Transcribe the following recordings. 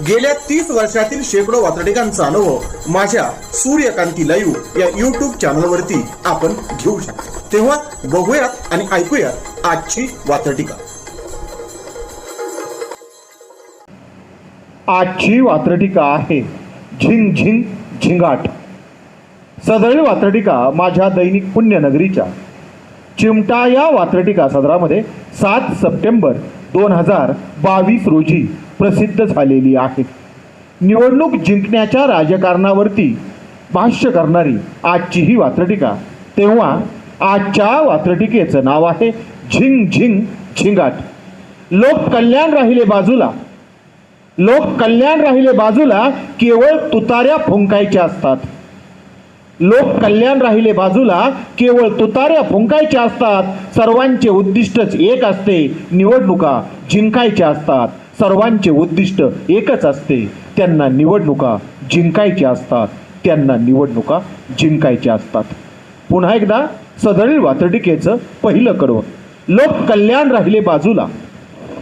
गेल्या तीस वर्षातील शेकडो वातडिकांचा अनुभव माझ्या सूर्यकांती लाईव्ह या युट्यूब चॅनलवरती आपण घेऊ शकतो. तेव्हा बघूयात आणि ऐकूयात आजची वातडिका आजची वात्रटिका आहे झिंग झिंग झिंगाट. सदळ वात्रटिका माझ्या दैनिक पुण्यनगरीच्या. चिमटा या वात्रटिका सदरामध्ये सात सप्टेंबर दोन हजार बावीस रोजी प्रसिद्ध झालेली आहे. निवडणूक जिंकण्याच्या राजकारणावरती भाष्य करणारी आजची ही वात्रटिका. तेव्हा आजच्या वात्रटिकेचं नाव आहे झिंग झिंग झिंगाट. लोक कल्याण राहिले बाजूला. लोक कल्याण राहिले बाजूला केवळ तुताऱ्या फुंकायच्या असतात. लोक कल्याण राहिले बाजूला केवळ तुताऱ्या फुंकायच्या असतात. सर्वांचे उद्दिष्टच एक असते निवडणुका जिंकायच्या असतात. सर्वांचे उद्दिष्ट एकच असते त्यांना निवडणुका जिंकायच्या असतात. त्यांना निवडणुका जिंकायच्या असतात. पुन्हा एकदा सदरील वातडिकेचं पहिलं कडवं लोक कल्याण राहिले बाजूला.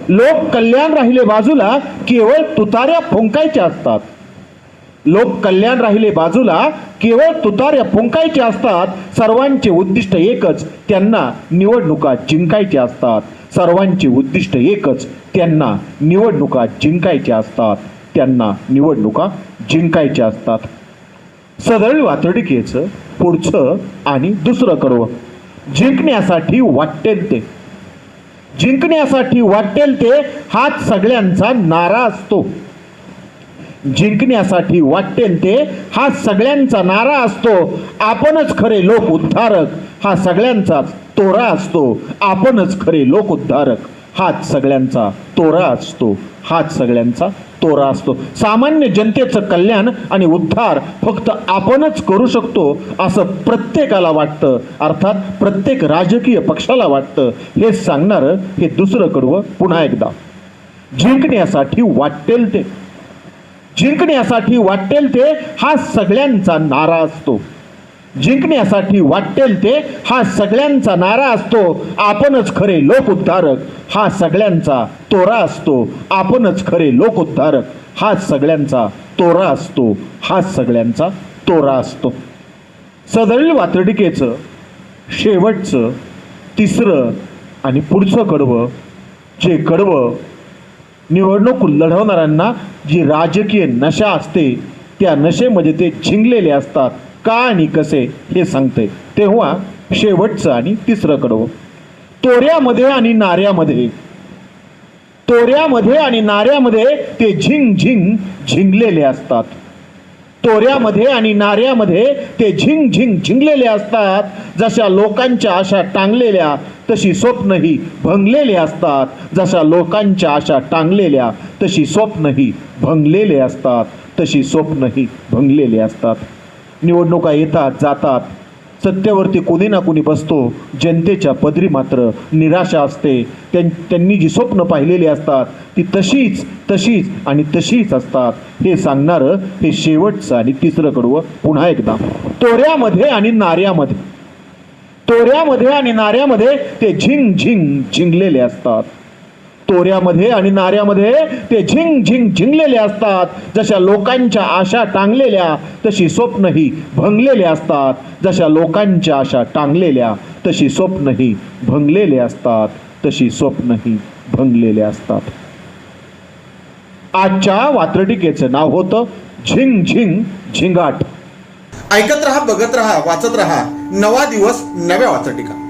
लोक कल्याण राहिले बाजूला केवळ तुताऱ्या फुंकायच्या असतात. लोक कल्याण राहिले बाजूला केवळ तुताऱ्या फुंकायच्या असतात. सर्वांचे उद्दिष्ट एकच त्यांना निवडणुका जिंकायच्या असतात. सर्वांचे उद्दिष्ट एकच त्यांना निवडणुका जिंकायच्या असतात. त्यांना निवडणुका जिंकायच्या असतात. सदळ वातडिकेचं पुढचं आणि दुसरं कडवं जिंकण्यासाठी वाटेल ते. जिंकण्यासाठी वाटेल ते हाच सगळ्यांचा नारा असतो. जिंकण्यासाठी वाटेल ते हा सगळ्यांचा नारा असतो. आपणच खरे लोक उद्धारक. हा सगळ्यांचाच तोरा असतो. आपणच खरे लोक उद्धारक. हाच सगळ्यांचा तोरा असतो. हाच सगळ्यांचा तोरा असतो. सामान्य जनतेचं कल्याण आणि उद्धार फक्त आपणच करू शकतो असं प्रत्येकाला वाटतं. अर्थात प्रत्येक राजकीय पक्षाला वाटतं. हे सांगणारं हे दुसरं कडवं पुन्हा एकदा. जिंकण्यासाठी वाटेल ते. जिंकण्यासाठी वाटेल ते हा सगळ्यांचा नारा असतो. जिंकण्यासाठी वाटेल ते हा सगळ्यांचा नारा असतो. आपणच खरे लोकोद्धारक हा सगळ्यांचा तोरा असतो. आपणच खरे लोकोद्धारक हा सगळ्यांचा तोरा असतो. हा सगळ्यांचा तोरा असतो. सदरील वातडिकेचं शेवटचं तिसरं आणि पुढचं कडवं जे कडवं निवडणूक लढवणाऱ्यांना जी राजकीय नशा असते त्या नशेमध्ये ते झिंगलेले असतात. का आणि कसे हे सांगते. तेव्हा शेवटचं आणि तिसरं कडवं. तोऱ्यामध्ये आणि नाऱ्यामध्ये. तोऱ्यामध्ये आणि नाऱ्यामध्ये ते झिंग झिंग झिंगलेले असतात. तोऱ्यामध्ये आणि नाऱ्यामध्ये ते झिंग झिंग झिंगलेले असतात. जशा लोकांच्या आशा टांगलेल्या तशी स्वप्नही भंगलेले असतात. जशा लोकांच्या आशा टांगलेल्या तशी स्वप्नही भंगलेले असतात. तशी स्वप्नही भंगलेले असतात. निवडणुका येतात जातात. सत्तेवरती कोणी ना कोणी बसतो. जनतेच्या पदरी मात्र निराशा असते. त्यां त्यांनी जी स्वप्न पाहिलेली असतात ती तशीच तशीच आणि तशीच असतात. हे सांगणारं हे शेवटचं आणि तिसरं कडवं पुन्हा एकदा. तोऱ्यामध्ये आणि नाऱ्यामध्ये. तोऱ्यामध्ये आणि नाऱ्यामध्ये ते झिंग झिंग झिंगलेले असतात. तोऱ्यामध्ये आणि नाऱ्यामध्ये ते झिंग झिंग झिंगलेले असतात. जशा लोकांच्या आशा टांगलेल्या तशी स्वप्नही भंगलेले असतात. जशा लोकांच्या आशा टांगलेल्या तशी स्वप्नही भंगलेले असतात. तशी स्वप्नही भंगलेले असतात. आजच्या वात्रटिकेचं नाव होतं झिंग झिंग झिंगाट. ऐकत रहा बघत रहा वाचत रहा. नवा दिवस नव्या वाचटिका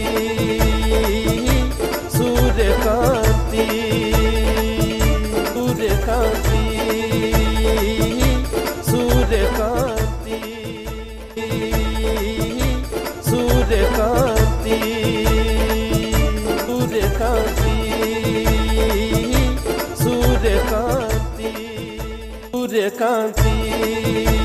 কাঁদি